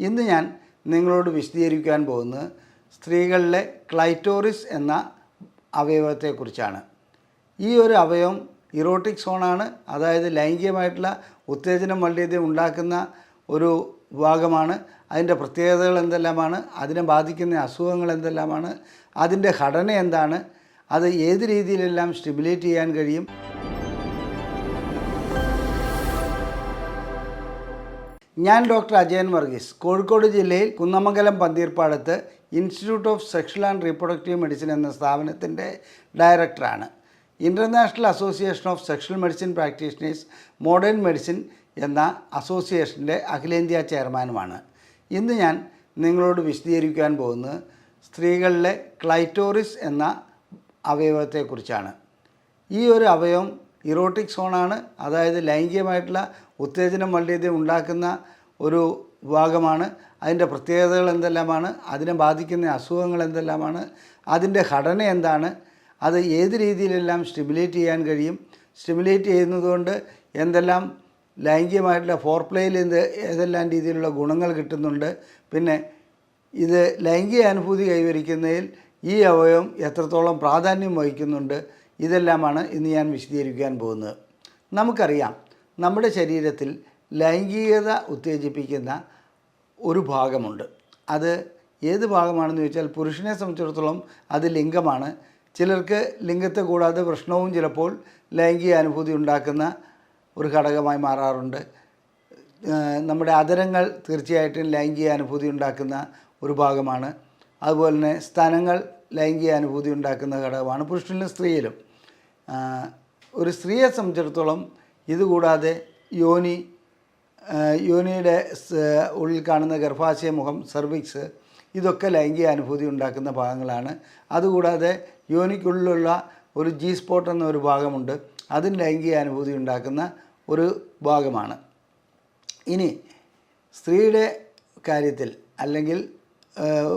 ഇന്ന് ഞാൻ നിങ്ങളോട് വിശദീകരിക്കാൻ പോകുന്നത് സ്ത്രീകളിലെ ക്ലൈറ്റോറിസ് എന്ന അവയവത്തെക്കുറിച്ചാണ്. ഈ ഒരു അവയവം ഇറോട്ടിക് സോണാണ്. അതായത് ലൈംഗികമായിട്ടുള്ള ഉത്തേജനം വളരെയധികം ഉണ്ടാക്കുന്ന ഒരു വിഭാഗമാണ് അതിന്റെ പ്രത്യേകതകൾ എന്തെല്ലാമാണ്? അതിനെ ബാധിക്കുന്ന അസുഖങ്ങൾ എന്തെല്ലാമാണ്? അതിന്റെ ഘടന എന്താണ്? അത് ഏത് രീതിയിലെല്ലാം സ്റ്റിമുലേറ്റ് ചെയ്യാൻ കഴിയും? ഞാൻ ഡോക്ടർ അജയൻ വർഗീസ്. കോഴിക്കോട് ജില്ലയിൽ Kunnamangalam പന്തീർപ്പാടത്ത് institute of sexual and reproductive medicine എന്ന സ്ഥാപനത്തിന്റെ ഡയറക്ടറാണ്. International association of sexual medicine practitioners modern medicine എന്ന അസോസിയേഷന്റെ അഖിലേന്ത്യാ ചെയർമാനുമാണ്. ഇന്ന് ഞാൻ നിങ്ങളോട് വിശദീകരിക്കാൻ പോകുന്നത് സ്ത്രീകളിലെ ക്ലൈറ്റോറിസ് എന്ന അവയവത്തെക്കുറിച്ചാണ്. ഈ ഒരു അവയവം ഇറോട്ടിക് സോണാണ്. അതായത് ലൈംഗികമായിട്ടുള്ള ഉത്തേജനം വളരെയധികം ഉണ്ടാക്കുന്ന ഒരു വിഭാഗമാണ്. അതിന്റെ പ്രത്യേകതകൾ എന്തെല്ലാമാണ്? അതിനെ ബാധിക്കുന്ന അസുഖങ്ങൾ എന്തെല്ലാമാണ്? അതിന്റെ ഘടന എന്താണ്? അത് ഏത് രീതിയിലെല്ലാം സ്റ്റിമുലേറ്റ് ചെയ്യാൻ കഴിയും? സ്റ്റിമുലേറ്റ് ചെയ്യുന്നതുകൊണ്ട് എന്തെല്ലാം ലൈംഗികമായിട്ടുള്ള ഫോർപ്ലേയിൽ എന്ത് ഏതെല്ലാം രീതിയിലുള്ള ഗുണങ്ങൾ കിട്ടുന്നുണ്ട്? പിന്നെ ഇത് ലൈംഗിക അനുഭൂതി കൈവരിക്കുന്നതിൽ ഈ അവയവം എത്രത്തോളം പ്രാധാന്യം വഹിക്കുന്നുണ്ട്? ഇതെല്ലാമാണ് ഇന്ന് ഞാൻ വിശദീകരിക്കാൻ പോകുന്നത്. നമുക്കറിയാം നമ്മുടെ ശരീരത്തിൽ ലൈംഗികത ഉത്തേജിപ്പിക്കുന്ന ഒരു ഭാഗമുണ്ട്. അത് ഏത് ഭാഗമാണെന്ന് ചോദിച്ചാൽ പുരുഷനെ സംബന്ധിച്ചിടത്തോളം അത് ലിംഗമാണ്. ചിലർക്ക് ലിംഗത്തെ കൂടാതെ പ്രശ്നവും ചിലപ്പോൾ ലൈംഗിക അനുഭൂതി ഉണ്ടാക്കുന്ന ഒരു ഘടകമായി മാറാറുണ്ട്. നമ്മുടെ അതരങ്ങൾ തീർച്ചയായിട്ടും ലൈംഗിക അനുഭൂതി ഉണ്ടാക്കുന്ന ഒരു ഭാഗമാണ്. അതുപോലെ തന്നെ സ്ഥലങ്ങൾ ലൈംഗിക അനുഭൂതി ഉണ്ടാക്കുന്ന ഘടകമാണ് പുരുഷനിലും സ്ത്രീയിലും. ഒരു സ്ത്രീയെ സംബന്ധിച്ചിടത്തോളം ഇതുകൂടാതെ യോനി യോനിയുടെ ഉള്ളിൽ കാണുന്ന ഗർഭാശയ മുഖം സർവിക്സ് ഇതൊക്കെ ലൈംഗിക അനുഭൂതി ഉണ്ടാക്കുന്ന ഭാഗങ്ങളാണ്. അതുകൂടാതെ യോനിക്കുള്ളിലുള്ള ഒരു ജി സ്പോട്ട് എന്നൊരു ഭാഗമുണ്ട്. അതും ലൈംഗിക അനുഭൂതി ഉണ്ടാക്കുന്ന ഒരു ഭാഗമാണ്. ഇനി സ്ത്രീയുടെ കാര്യത്തിൽ അല്ലെങ്കിൽ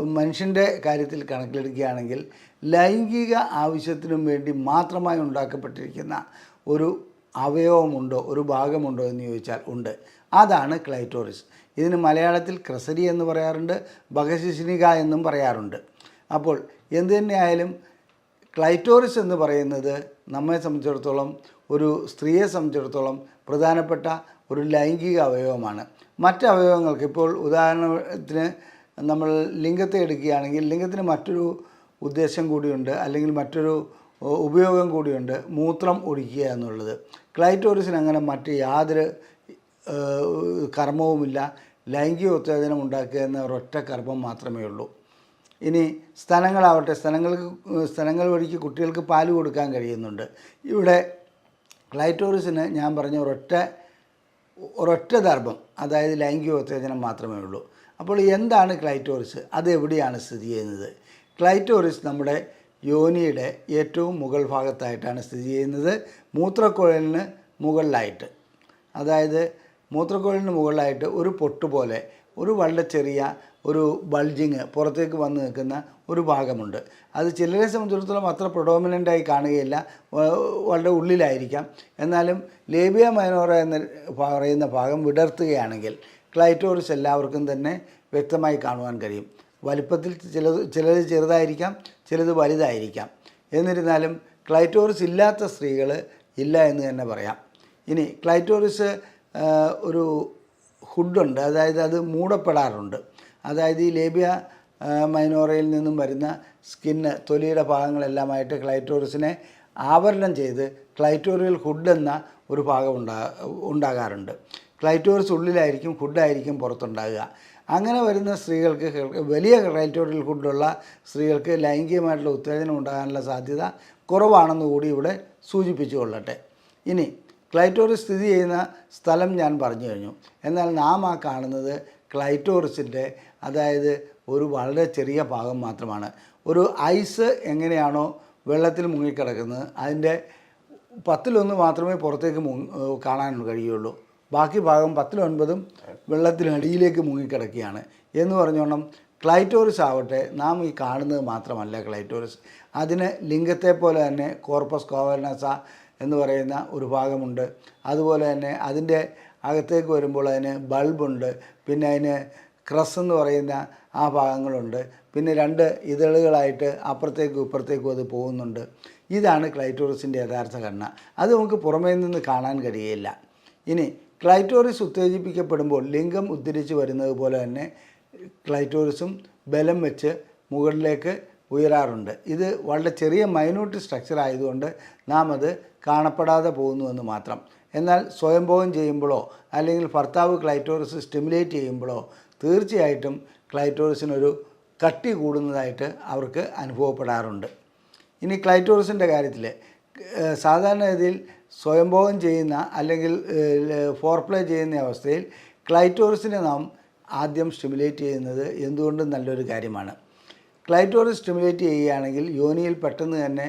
മനുഷ്യന്റെ കാര്യത്തിൽ കണക്കിലെടുക്കുകയാണെങ്കിൽ ലൈംഗിക ആവശ്യത്തിനും വേണ്ടി മാത്രമായി ഉണ്ടാക്കപ്പെട്ടിരിക്കുന്ന ഒരു അവയവമുണ്ടോ ഒരു ഭാഗമുണ്ടോ എന്ന് ചോദിച്ചാൽ ഉണ്ട്. അതാണ് ക്ലൈറ്റോറിസ്. ഇതിന് മലയാളത്തിൽ ക്രസരി എന്ന് പറയാറുണ്ട് ഭഗശിശിനിക എന്നും പറയാറുണ്ട്. അപ്പോൾ എന്തു തന്നെയായാലും ക്ലൈറ്റോറിസ് എന്ന് പറയുന്നത് നമ്മെ സംബന്ധിച്ചിടത്തോളം ഒരു സ്ത്രീയെ സംബന്ധിച്ചിടത്തോളം പ്രധാനപ്പെട്ട ഒരു ലൈംഗിക അവയവമാണ്. മറ്റ് അവയവങ്ങൾക്ക് ഇപ്പോൾ ഉദാഹരണത്തിന് നമ്മൾ ലിംഗത്തെ എടുക്കുകയാണെങ്കിൽ ലിംഗത്തിന് മറ്റൊരു ഉദ്ദേശം കൂടിയുണ്ട് അല്ലെങ്കിൽ മറ്റൊരു ഉപയോഗം കൂടിയുണ്ട് മൂത്രം ഒഴിക്കുക എന്നുള്ളത്. ക്ലൈറ്റോറിസിന് അങ്ങനെ മറ്റ് യാതൊരു കർമ്മവുമില്ല. ലൈംഗിക ഉത്തേജനം ഉണ്ടാക്കുക എന്ന ഒരൊറ്റ കർമ്മം മാത്രമേ ഉള്ളൂ. ഇനി സ്ഥലങ്ങളാവട്ടെ സ്ഥലങ്ങൾക്ക് സ്ഥലങ്ങൾ വഴിക്ക് കുട്ടികൾക്ക് പാൽ കൊടുക്കാൻ കഴിയുന്നുണ്ട്. ഇവിടെ ക്ലൈറ്റോറിസിന് ഞാൻ പറഞ്ഞ ഒരൊറ്റ ഒരൊറ്റ ദർഭം അതായത് ലൈംഗിക ഉത്തേജനം മാത്രമേ ഉള്ളൂ. അപ്പോൾ എന്താണ് ക്ലൈറ്റോറിസ്? അത് എവിടെയാണ് സ്ഥിതി ചെയ്യുന്നത്? ക്ലൈറ്റോറിസ് നമ്മുടെ യോനിയുടെ ഏറ്റവും മുകൾ ഭാഗത്തായിട്ടാണ് സ്ഥിതി ചെയ്യുന്നത്. മൂത്രക്കുഴലിന് മുകളിലായിട്ട്. അതായത് മൂത്രക്കുഴലിന് മുകളിലായിട്ട് ഒരു പൊട്ട് പോലെ ഒരു വളരെ ചെറിയ ഒരു ബൾജിങ് പുറത്തേക്ക് വന്ന് നിൽക്കുന്ന ഒരു ഭാഗമുണ്ട്. അത് ചിലരെ സംബന്ധിച്ചിടത്തോളം അത്ര പ്രൊഡോമിനന്റായി കാണുകയില്ല. വളരെ ഉള്ളിലായിരിക്കാം. എന്നാലും ലേബിയ മൈനോറ എന്ന് പറയുന്ന ഭാഗം വിടർത്തുകയാണെങ്കിൽ ക്ലൈറ്റോറിസ് എല്ലാവർക്കും തന്നെ വ്യക്തമായി കാണുവാൻ കഴിയും. വലിപ്പത്തിൽ ചിലത് ചിലത് ചെറുതായിരിക്കാം ചിലത് വലുതായിരിക്കാം. എന്നിരുന്നാലും ക്ലൈറ്റോറിസ് ഇല്ലാത്ത സ്ത്രീകൾ ഇല്ല എന്ന് തന്നെ പറയാം. ഇനി ക്ലൈറ്റോറിസ് ഒരു ഹുഡുണ്ട് അതായത് അത് മൂടപ്പെടാറുണ്ട്. അതായത് ഈ ലേബിയ മൈനോറയിൽ നിന്നും വരുന്ന സ്കിന്ന് തൊലിയുടെ ഭാഗങ്ങളെല്ലാമായിട്ട് ക്ലൈറ്റോറിസിനെ ആവരണം ചെയ്ത് ക്ലൈറ്റോറിയൽ ഹുഡ് എന്ന ഒരു ഭാഗം ഉണ്ടാ ഉണ്ടാകാറുണ്ട്. ക്ലൈറ്റോറിസ് ഉള്ളിലായിരിക്കും ഹുഡായിരിക്കും പുറത്തുണ്ടാകുക. അങ്ങനെ വരുന്ന സ്ത്രീകൾക്ക് വലിയ ക്ലൈറ്റോറിയൽ ഹുഡുള്ള സ്ത്രീകൾക്ക് ലൈംഗികമായിട്ടുള്ള ഉത്തേജനം ഉണ്ടാകാനുള്ള സാധ്യത കുറവാണെന്ന് കൂടി ഇവിടെ സൂചിപ്പിച്ചു കൊള്ളട്ടെ ഇനി ക്ലൈറ്റോറിസ് സ്ഥിതി ചെയ്യുന്ന സ്ഥലം ഞാൻ പറഞ്ഞു കഴിഞ്ഞു. എന്നാൽ നാം ആ കാണുന്നത് ക്ലൈറ്റോറിസിന്റെ അതായത് ഒരു വളരെ ചെറിയ ഭാഗം മാത്രമാണ്. ഒരു ഐസ് എങ്ങനെയാണോ വെള്ളത്തിൽ മുങ്ങിക്കിടക്കുന്നത് അതിന്റെ പത്തിലൊന്ന് മാത്രമേ പുറത്തേക്ക് കാണാൻ കഴിയുള്ളൂ. ബാക്കി ഭാഗം പത്തിലൊൻപതും വെള്ളത്തിനടിയിലേക്ക് മുങ്ങിക്കിടക്കുകയാണ്. എന്ന് പറഞ്ഞോണം ക്ലൈറ്റോറിസ് ആവട്ടെ നാം ഈ കാണുന്നത് മാത്രമല്ല ക്ലൈറ്റോറിസ്. അതിന് ലിംഗത്തെ പോലെ തന്നെ കോർപ്പസ് കോവർണസ എന്ന് പറയുന്ന ഒരു ഭാഗമുണ്ട്. അതുപോലെ തന്നെ അതിന്റെ അകത്തേക്ക് വരുമ്പോൾ അതിന് ബൾബുണ്ട്. പിന്നെ അതിന് ക്രസ് എന്ന് പറയുന്ന ആ ഭാഗങ്ങളുണ്ട്. പിന്നെ രണ്ട് ഇതളുകളായിട്ട് അപ്പുറത്തേക്കും ഇപ്പുറത്തേക്കും അത് പോകുന്നുണ്ട്. ഇതാണ് ക്ലൈറ്റോറിസിന്റെ യഥാർത്ഥ ഘടന. അത് നമുക്ക് പുറമേ നിന്ന് കാണാൻ കഴിയില്ല ഇനി ക്ലൈറ്റോറിസ് ഉത്തേജിപ്പിക്കപ്പെടുമ്പോൾ ലിംഗം ഉദ്ധരിച്ച് വരുന്നത് പോലെ തന്നെ ക്ലൈറ്റോറിസും ബലം വെച്ച് മുകളിലേക്ക് ഉയരാറുണ്ട്. ഇത് വളരെ ചെറിയ മൈന്യൂട്ട് സ്ട്രക്ചർ ആയതുകൊണ്ട് നാം അത് കാണപ്പെടാതെ പോകുന്നുവെന്ന് മാത്രം. എന്നാൽ സ്വയംഭോഗം ചെയ്യുമ്പോഴോ അല്ലെങ്കിൽ ഭർത്താവ് ക്ലൈറ്റോറിസ് സ്റ്റിമുലേറ്റ് ചെയ്യുമ്പോഴോ തീർച്ചയായിട്ടും ക്ലൈറ്റോറിസിനൊരു കട്ടി കൂടുന്നതായിട്ട് അവർക്ക് അനുഭവപ്പെടാറുണ്ട്. ഇനി ക്ലൈറ്റോറിസിന്റെ കാര്യത്തിൽ സാധാരണഗതിയിൽ സ്വയംഭോഗം ചെയ്യുന്ന അല്ലെങ്കിൽ ഫോർപ്ലേ ചെയ്യുന്ന അവസ്ഥയിൽ ക്ലൈറ്റോറിസിനെ നാം ആദ്യം സ്റ്റിമുലേറ്റ് ചെയ്യുന്നത് എന്തുകൊണ്ടും നല്ലൊരു കാര്യമാണ്. ക്ലൈറ്റോറിസ് സ്റ്റിമുലേറ്റ് ചെയ്യുകയാണെങ്കിൽ യോനിയിൽ പെട്ടെന്ന് തന്നെ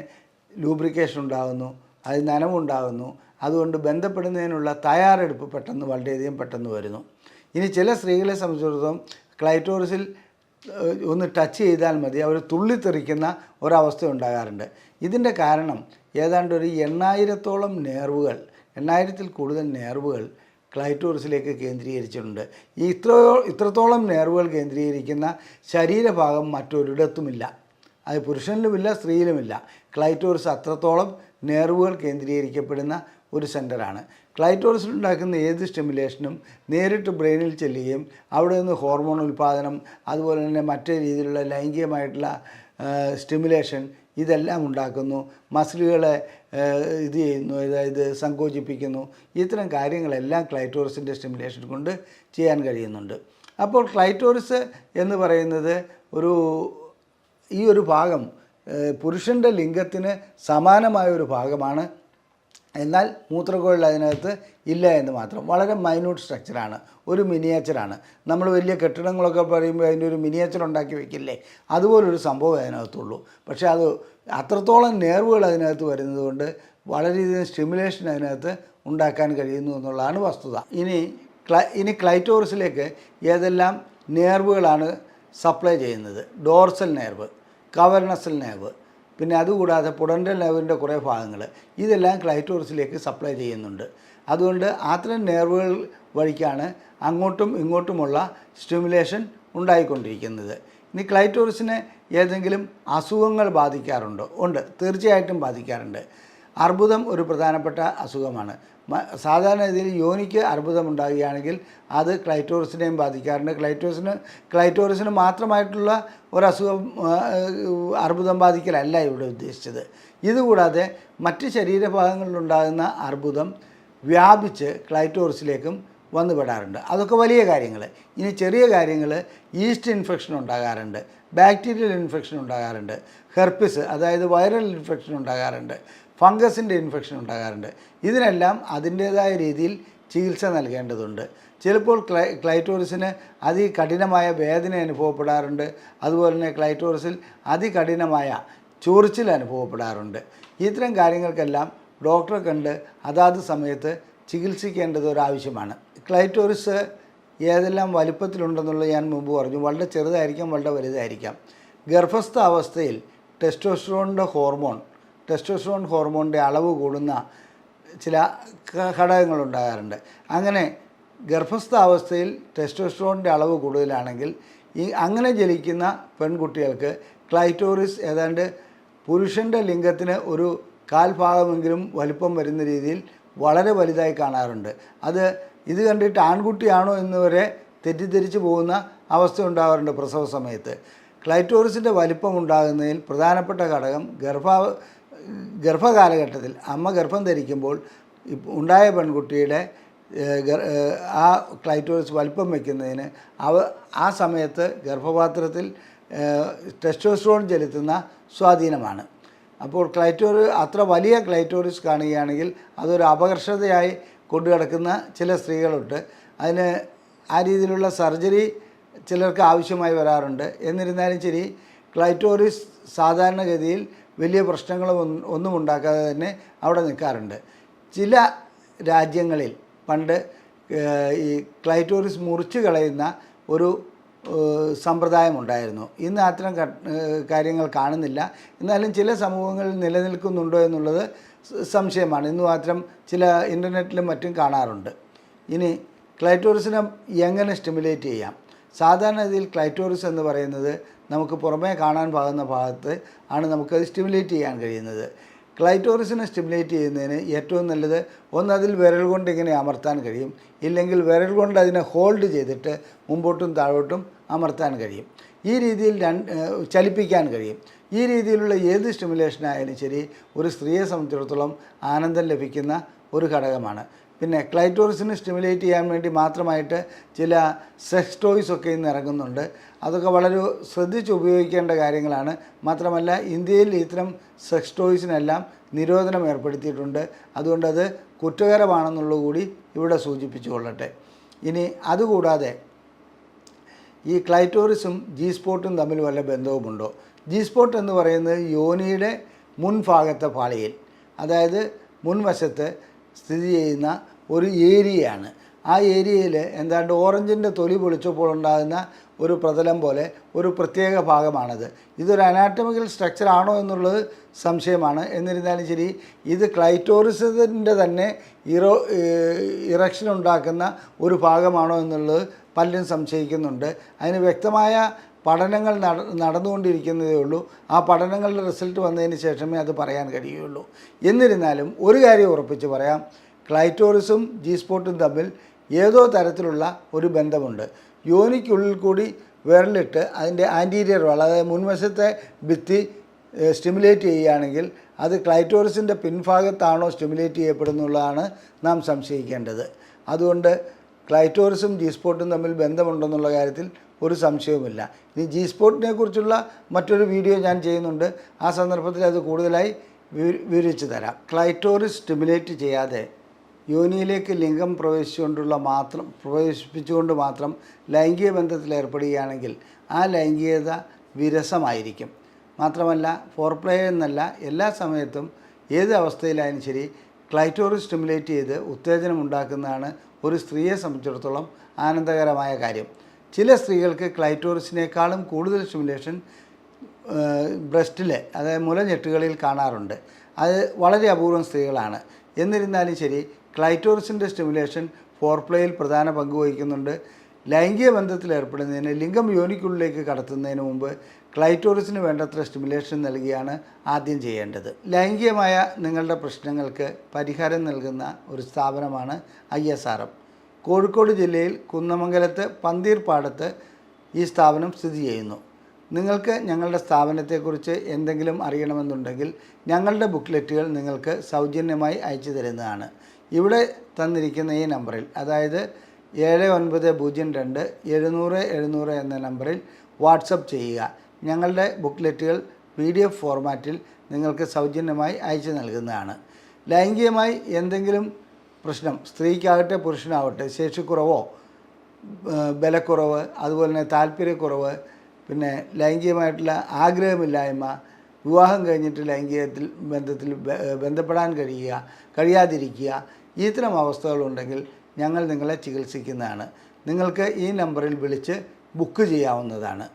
ലൂബ്രിക്കേഷൻ ഉണ്ടാകുന്നു അത് നനവുണ്ടാകുന്നു അതുകൊണ്ട് ബന്ധപ്പെടുന്നതിനുള്ള തയ്യാറെടുപ്പ് പെട്ടെന്ന് വളരെയധികം പെട്ടെന്ന് വരുന്നു. ഇനി ചില സ്ത്രീകളെ സംബന്ധിച്ചിടത്തോളം ക്ലൈറ്റോറിസിൽ ഒന്ന് ടച്ച് ചെയ്താൽ മതി അവർ തുള്ളിത്തെറിക്കുന്ന ഒരവസ്ഥ ഉണ്ടാകാറുണ്ട്. ഇതിന്റെ കാരണം ഏതാണ്ട് ഒരു എണ്ണായിരത്തോളം നേർവുകൾ എണ്ണായിരത്തിൽ കൂടുതൽ നേർവുകൾ ക്ലൈറ്റോറിസിലേക്ക് കേന്ദ്രീകരിച്ചിട്ടുണ്ട്. ഈ ഇത്രയോ ഇത്രത്തോളം നേർവുകൾ കേന്ദ്രീകരിക്കുന്ന ശരീരഭാഗം മറ്റൊരിടത്തുമില്ല. അത് പുരുഷനിലുമില്ല സ്ത്രീയിലുമില്ല. ക്ലൈറ്റോറിസ് അത്രത്തോളം നേർവുകൾ കേന്ദ്രീകരിക്കപ്പെടുന്ന ഒരു സെന്ററാണ് ക്ലൈറ്റോറിസിൽ ഉണ്ടാക്കുന്ന ഏത് സ്റ്റിമുലേഷനും നേരിട്ട് ബ്രെയിനിൽ ചെല്ലുകയും അവിടെ നിന്ന് ഹോർമോൺ ഉൽപ്പാദനം അതുപോലെ തന്നെ മറ്റേ രീതിയിലുള്ള ലൈംഗികമായിട്ടുള്ള സ്റ്റിമുലേഷൻ ഇതെല്ലാം ഉണ്ടാക്കുന്നു. മസിലുകളെ ഇത് ചെയ്യുന്നു അതായത് സങ്കോചിപ്പിക്കുന്നു. ഇത്തരം കാര്യങ്ങളെല്ലാം ക്ലൈറ്റോറിസിന്റെ സ്റ്റിമുലേഷൻ കൊണ്ട് ചെയ്യാൻ കഴിയുന്നുണ്ട്. അപ്പോൾ ക്ലൈറ്റോറിസ് എന്ന് പറയുന്നത് ഒരു ഈ ഒരു ഭാഗം പുരുഷന്റെ ലിംഗത്തിന് സമാനമായ ഒരു ഭാഗമാണ്. എന്നാൽ മൂത്രക്കോഴിൽ അതിനകത്ത് ഇല്ല എന്ന് മാത്രം. വളരെ മൈന്യൂട്ട് സ്ട്രക്ചറാണ് ഒരു മിനിയേച്ചറാണ് നമ്മൾ വലിയ കെട്ടിടങ്ങളൊക്കെ പറയുമ്പോൾ അതിന്റെ ഒരു മിനിയേച്ചർ ഉണ്ടാക്കി വെക്കില്ലേ? അതുപോലൊരു സംഭവം അതിനകത്തുള്ളൂ. പക്ഷേ അത് അത്രത്തോളം നേർവുകൾ അതിനകത്ത് വരുന്നത് കൊണ്ട് വളരെയധികം സ്റ്റിമുലേഷൻ അതിനകത്ത് ഉണ്ടാക്കാൻ കഴിയുന്നു എന്നുള്ളതാണ് വസ്തുത. ഇനി ക്ലൈ ഇനി ക്ലൈറ്റോറിസിലേക്ക് ഏതെല്ലാം നേർവുകളാണ് സപ്ലൈ ചെയ്യുന്നത്? ഡോർസൽ നേർവ് കവർണസൽ നേർവ് പിന്നെ അതുകൂടാതെ പുടന്റെ നെർവിന്റെ കുറേ ഭാഗങ്ങൾ ഇതെല്ലാം ക്ലൈറ്റോറസിലേക്ക് സപ്ലൈ ചെയ്യുന്നുണ്ട്. അതുകൊണ്ട് അത്തരം നേർവുകൾ വഴിക്കാണ് അങ്ങോട്ടും ഇങ്ങോട്ടുമുള്ള സ്റ്റിമുലേഷൻ ഉണ്ടായിക്കൊണ്ടിരിക്കുന്നത്. ഇനി ക്ലൈറ്റോറിസിനെ ഏതെങ്കിലും അസുഖങ്ങൾ ബാധിക്കാറുണ്ടോ? ഉണ്ട് തീർച്ചയായിട്ടും ബാധിക്കാറുണ്ട്. അർബുദം ഒരു പ്രധാനപ്പെട്ട അസുഖമാണ്. സാധാരണ രീതിയിൽ യോനിക്ക് അർബുദം ഉണ്ടാകുകയാണെങ്കിൽ അത് ക്ലൈറ്റോറിസിനെയും ബാധിക്കാറുണ്ട്. ക്ലൈറ്റോറിസിന് ക്ലൈറ്റോറിസിന് മാത്രമായിട്ടുള്ള ഒരസുഖം അർബുദം ബാധിക്കലല്ല ഇവിടെ ഉദ്ദേശിച്ചത്. ഇതുകൂടാതെ മറ്റ് ശരീരഭാഗങ്ങളിലുണ്ടാകുന്ന അർബുദം വ്യാപിച്ച് ക്ലൈറ്റോറിസിലേക്കും വന്നുപെടാറുണ്ട്. അതൊക്കെ വലിയ കാര്യങ്ങൾ ഇനി ചെറിയ കാര്യങ്ങൾ ഈസ്റ്റ് ഇൻഫെക്ഷൻ ഉണ്ടാകാറുണ്ട്. ബാക്ടീരിയൽ ഇൻഫെക്ഷൻ ഉണ്ടാകാറുണ്ട്. ഹെർപ്പിസ് അതായത് വൈറൽ ഇൻഫെക്ഷൻ ഉണ്ടാകാറുണ്ട്. ഫംഗസിന്റെ ഇൻഫെക്ഷൻ ഉണ്ടാകാറുണ്ട്. ഇതിനെല്ലാം അതിന്റേതായ രീതിയിൽ ചികിത്സ നൽകേണ്ടതുണ്ട്. ചിലപ്പോൾ ക്ലൈ ക്ലൈറ്റോറിസിന് അതികഠിനമായ വേദന അനുഭവപ്പെടാറുണ്ട്. അതുപോലെ തന്നെ ക്ലൈറ്റോറിസിൽ അതികഠിനമായ ചൊറിച്ചിൽ അനുഭവപ്പെടാറുണ്ട്. ഇത്തരം കാര്യങ്ങൾക്കെല്ലാം ഡോക്ടറെ കണ്ട് അതാത് സമയത്ത് ചികിത്സിക്കേണ്ടത് ഒരാവശ്യമാണ്. ക്ലൈറ്റോറിസ് ഏതെല്ലാം വലിപ്പത്തിലുണ്ടെന്നുള്ളത് ഞാൻ മുമ്പ് പറഞ്ഞു. വളരെ ചെറുതായിരിക്കാം വളരെ വലുതായിരിക്കാം. ഗർഭസ്ഥ അവസ്ഥയിൽ ടെസ്റ്റോസ്റ്റിറോണിന്റെ ഹോർമോൺ ടെസ്റ്റോസ്റ്റിറോൺ ഹോർമോണിന്റെ അളവ് കൂടുന്ന ചില ഘടകങ്ങൾ ഘടകങ്ങളുണ്ടാകാറുണ്ട്. അങ്ങനെ ഗർഭസ്ഥ അവസ്ഥയിൽ ടെസ്റ്റോസ്റ്റിറോണിന്റെ അളവ് കൂടുതലാണെങ്കിൽ ഈ അങ്ങനെ ജനിക്കുന്ന പെൺകുട്ടികൾക്ക് ക്ലൈറ്റോറിസ് ഏതാണ്ട് പുരുഷന്റെ ലിംഗത്തിന് ഒരു കാൽഭാഗമെങ്കിലും വലിപ്പം വരുന്ന രീതിയിൽ വളരെ വലുതായി കാണാറുണ്ട്. അത് ഇത് കണ്ടിട്ട് ആൺകുട്ടിയാണോ എന്ന് വരെ തെറ്റിദ്ധരിച്ച് പോകുന്ന അവസ്ഥ ഉണ്ടാകാറുണ്ട് പ്രസവ സമയത്ത്. ക്ലൈറ്റോറിസിന്റെ വലിപ്പം ഉണ്ടാകുന്നതിൽ പ്രധാനപ്പെട്ട ഘടകം ഗർഭ ഗർഭകാലഘട്ടത്തിൽ അമ്മ ഗർഭം ധരിക്കുമ്പോൾ ഉണ്ടായ പെൺകുട്ടിയുടെ ആ ക്ലൈറ്റോറിസ് വലിപ്പം വയ്ക്കുന്നതിന് അവ ആ സമയത്ത് ഗർഭപാത്രത്തിൽ ടെസ്റ്റോസ്ട്രോൺ ചെലുത്തുന്ന സ്വാധീനമാണ്. അപ്പോൾ ക്ലൈറ്റോറി അത്ര വലിയ ക്ലൈറ്റോറിസ് കാണുകയാണെങ്കിൽ അതൊരു അപകർഷതയായി കൊണ്ടു കിടക്കുന്ന ചില സ്ത്രീകളുണ്ട്. അതിന് ആ രീതിയിലുള്ള സർജറി ചിലർക്ക് ആവശ്യമായി വരാറുണ്ട്. എന്നിരുന്നാലും ശരി ക്ലൈറ്റോറിസ് സാധാരണഗതിയിൽ വലിയ പ്രശ്നങ്ങൾ ഒന്നും- ഉണ്ടാക്കാതെ തന്നെ അവിടെ നിൽക്കാറുണ്ട്. ചില രാജ്യങ്ങളിൽ പണ്ട് ഈ ക്ലൈറ്റോറിസ് മുറിച്ച് കളയുന്ന ഒരു സമ്പ്രദായമുണ്ടായിരുന്നു ഇന്ന് അത്തരം കാര്യങ്ങൾ കാണുന്നില്ല. എന്നാലും ചില സമൂഹങ്ങളിൽ നിലനിൽക്കുന്നുണ്ടോ എന്നുള്ളത് സംശയമാണ്. ഇന്ന് മാത്രം ചില ഇന്റർനെറ്റിലും മറ്റും കാണാറുണ്ട്. ഇനി ക്ലൈറ്റോറിസിനെ എങ്ങനെ സ്റ്റിമുലേറ്റ് ചെയ്യാം? സാധാരണഗതിയിൽ ക്ലൈറ്റോറിസ് എന്ന് പറയുന്നത് നമുക്ക് പുറമേ കാണാൻ പാകുന്ന ഭാഗത്ത് ആണ് നമുക്കത് സ്റ്റിമുലേറ്റ് ചെയ്യാൻ കഴിയുന്നത്. ക്ലൈറ്റോറിസിനെ സ്റ്റിമുലേറ്റ് ചെയ്യുന്നതിന് ഏറ്റവും നല്ലത് ഒന്ന് അതിൽ വിരൽ കൊണ്ട് ഇങ്ങനെ അമർത്താൻ കഴിയും. ഇല്ലെങ്കിൽ വിരൽ കൊണ്ട് അതിനെ ഹോൾഡ് ചെയ്തിട്ട് മുമ്പോട്ടും താഴോട്ടും അമർത്താൻ കഴിയും. ഈ രീതിയിൽ രണ്ട് ചലിപ്പിക്കാൻ കഴിയും. ഈ രീതിയിലുള്ള ഏത് സ്റ്റിമുലേഷൻ ആയാലും ശരി ഒരു സ്ത്രീയെ സംബന്ധിച്ചിടത്തോളം ആനന്ദം ലഭിക്കുന്ന ഒരു ഘടകമാണ്. പിന്നെ ക്ലൈറ്റോറിസിനെ സ്റ്റിമുലേറ്റ് ചെയ്യാൻ വേണ്ടി മാത്രമായിട്ട് ചില സെക്സ് ടോയ്സ് ഒക്കെ ഇന്ന് ഇറങ്ങുന്നുണ്ട്. അതൊക്കെ വളരെ ശ്രദ്ധിച്ച് ഉപയോഗിക്കേണ്ട കാര്യങ്ങളാണ്. മാത്രമല്ല ഇന്ത്യയിൽ ഇത്തരം സെക്സ് ടോയ്സിനെല്ലാം നിരോധനം ഏർപ്പെടുത്തിയിട്ടുണ്ട്. അതുകൊണ്ടത് കുറ്റകരമാണെന്നുള്ളത് കൂടി ഇവിടെ സൂചിപ്പിച്ചു കൊള്ളട്ടെ. ഇനി അതുകൂടാതെ ഈ ക്ലൈറ്റോറിസും ജി സ്പോട്ടും തമ്മിൽ വല്ല ബന്ധവുമുണ്ടോ? ജി സ്പോട്ട് എന്ന് പറയുന്നത് യോനിയുടെ മുൻഭാഗത്തെ പാളിയിൽ അതായത് മുൻവശത്ത് സ്ഥിതി ചെയ്യുന്ന ഒരു ഏരിയയാണ്. ആ ഏരിയയിൽ എന്താണ്ട് ഓറഞ്ചിന്റെ തൊലി പൊളിച്ചപ്പോൾ ഉണ്ടാകുന്ന ഒരു പ്രതലം പോലെ ഒരു പ്രത്യേക ഭാഗമാണത്. ഇതൊരു അനാറ്റമിക്കൽ സ്ട്രക്ചർ ആണോ എന്നുള്ളത് സംശയമാണ്. എന്നിരുന്നാലും ശരി ഇത് ക്ലൈറ്റോറിസത്തിന്റെ തന്നെ ഇറോ ഇറക്ഷൻ ഉണ്ടാക്കുന്ന ഒരു ഭാഗമാണോ എന്നുള്ളത് പലരും സംശയിക്കുന്നുണ്ട്. അതിന് വ്യക്തമായ പഠനങ്ങൾ നട നടന്നുകൊണ്ടിരിക്കുന്നതേ ഉള്ളൂ. ആ പഠനങ്ങളുടെ റിസൾട്ട് വന്നതിന് ശേഷമേ അത് പറയാൻ കഴിയുള്ളൂ എന്നിരുന്നാലും ഒരു കാര്യം ഉറപ്പിച്ച് പറയാം. ക്ലൈറ്റോറിസും ജി സ്പോട്ടും തമ്മിൽ ഏതോ തരത്തിലുള്ള ഒരു ബന്ധമുണ്ട്. യോനിക്കുള്ളിൽ കൂടി വിരലിട്ട് അതിന്റെ ആന്റീരിയർ വാൾ അതായത് മുൻവശത്തെ ഭിത്തി സ്റ്റിമുലേറ്റ് ചെയ്യുകയാണെങ്കിൽ അത് ക്ലൈറ്റോറിസിന്റെ പിൻഭാഗത്താണോ സ്റ്റിമുലേറ്റ് ചെയ്യപ്പെടുന്നുള്ളതാണ് നാം സംശയിക്കേണ്ടത്. അതുകൊണ്ട് ക്ലൈറ്റോറിസും ജി സ്പോട്ടും തമ്മിൽ ബന്ധമുണ്ടെന്നുള്ള കാര്യത്തിൽ ഒരു സംശയവുമില്ല. ഇനി ജി സ്പോട്ടിനെ കുറിച്ചുള്ള മറ്റൊരു വീഡിയോ ഞാൻ ചെയ്യുന്നുണ്ട്. ആ സന്ദർഭത്തിൽ അത് കൂടുതലായി വിവ- വിവരിച്ചു തരാം. ക്ലൈറ്റോറിസ് സ്റ്റിമുലേറ്റ് ചെയ്യാതെ യോനിയിലേക്ക് ലിംഗം പ്രവേശിച്ചുകൊണ്ടുള്ള മാത്രം പ്രവേശിപ്പിച്ചുകൊണ്ട് മാത്രം ലൈംഗിക ബന്ധത്തിൽ ഏർപ്പെടുകയാണെങ്കിൽ ആ ലൈംഗികത വിരസമായിരിക്കും. മാത്രമല്ല ഫോർപ്ലേ എന്നല്ല എല്ലാ സമയത്തും ഏത് അവസ്ഥയിലായാലും ശരി ക്ലൈറ്റോറിസ് സ്റ്റിമുലേറ്റ് ചെയ്ത് ഉത്തേജനം ഉണ്ടാക്കുന്നതാണ് ഒരു സ്ത്രീയെ സംബന്ധിച്ചിടത്തോളം ആനന്ദകരമായ കാര്യം. ചില സ്ത്രീകൾക്ക് ക്ലൈറ്റോറിസിനേക്കാളും കൂടുതൽ സ്റ്റിമുലേഷൻ ബ്രസ്റ്റിലെ അതായത് മുലഞ്ഞെട്ടുകളിൽ കാണാറുണ്ട്. അത് വളരെ അപൂർവം സ്ത്രീകളാണ്. എന്നിരുന്നാലും ശരി ക്ലൈറ്റോറിസിന്റെ സ്റ്റിമുലേഷൻ ഫോർപ്ലേയിൽ പ്രധാന പങ്ക് വഹിക്കുന്നുണ്ട്. ലൈംഗിക ബന്ധത്തിൽ ഏർപ്പെടുന്നതിന് ലിംഗം യോനിക്കുള്ളിലേക്ക് കടത്തുന്നതിന് മുമ്പ് ക്ലൈറ്റോറിസിന് വേണ്ടത്ര സ്റ്റിമുലേഷൻ നൽകിയാണ് ആദ്യം ചെയ്യേണ്ടത്. ലൈംഗികമായ നിങ്ങളുടെ പ്രശ്നങ്ങൾക്ക് പരിഹാരം നൽകുന്ന ഒരു സ്ഥാപനമാണ് I S R M. Kozhikode ജില്ലയിൽ കുന്നമംഗലത്ത് പന്തീർപ്പാടത്ത് ഈ സ്ഥാപനം സ്ഥിതി ചെയ്യുന്നു. നിങ്ങൾക്ക് ഞങ്ങളുടെ സ്ഥാപനത്തെക്കുറിച്ച് എന്തെങ്കിലും അറിയണമെന്നുണ്ടെങ്കിൽ ഞങ്ങളുടെ ബുക്ക്ലെറ്റുകൾ നിങ്ങൾക്ക് സൗജന്യമായി അയച്ചു തരുന്നതാണ്. ഇവിടെ തന്നിരിക്കുന്ന ഈ നമ്പറിൽ അതായത് ഏഴ് ഒൻപത് പൂജ്യം രണ്ട് എഴുന്നൂറ് എഴുന്നൂറ് എന്ന നമ്പറിൽ വാട്സപ്പ് ചെയ്യുക. ഞങ്ങളുടെ ബുക്ക്ലെറ്റുകൾ പി ഡി എഫ് ഫോർമാറ്റിൽ നിങ്ങൾക്ക് സൗജന്യമായി അയച്ചു നൽകുന്നതാണ്. ലൈംഗികമായി എന്തെങ്കിലും പ്രശ്നം. സ്ത്രീക്കാകട്ടെ പുരുഷനാവട്ടെ ശേഷിക്കുറവോ ബലക്കുറവ് അതുപോലെ തന്നെ താല്പര്യക്കുറവ് പിന്നെ ലൈംഗികമായിട്ടുള്ള ആഗ്രഹമില്ലായ്മ വിവാഹം കഴിഞ്ഞിട്ട് ലൈംഗികത്തിൽ ബന്ധത്തിൽ ബന്ധപ്പെടാൻ കഴിയുക കഴിയാതിരിക്കുക ഇത്തരം അവസ്ഥകളുണ്ടെങ്കിൽ ഞങ്ങൾ നിങ്ങളെ ചികിത്സിക്കുന്നതാണ്. നിങ്ങൾക്ക് ഈ നമ്പറിൽ വിളിച്ച് ബുക്ക് ചെയ്യാവുന്നതാണ്.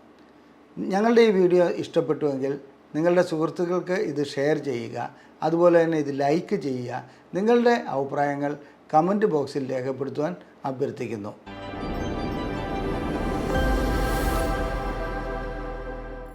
ഞങ്ങളുടെ ഈ വീഡിയോ ഇഷ്ടപ്പെട്ടുവെങ്കിൽ നിങ്ങളുടെ സുഹൃത്തുക്കൾക്ക് ഇത് ഷെയർ ചെയ്യുക. അതുപോലെ തന്നെ ഇത് ലൈക്ക് ചെയ്യുക. നിങ്ങളുടെ അഭിപ്രായങ്ങൾ കമന്റ് ബോക്സിൽ രേഖപ്പെടുത്തുവാൻ അഭ്യർത്ഥിക്കുന്നു.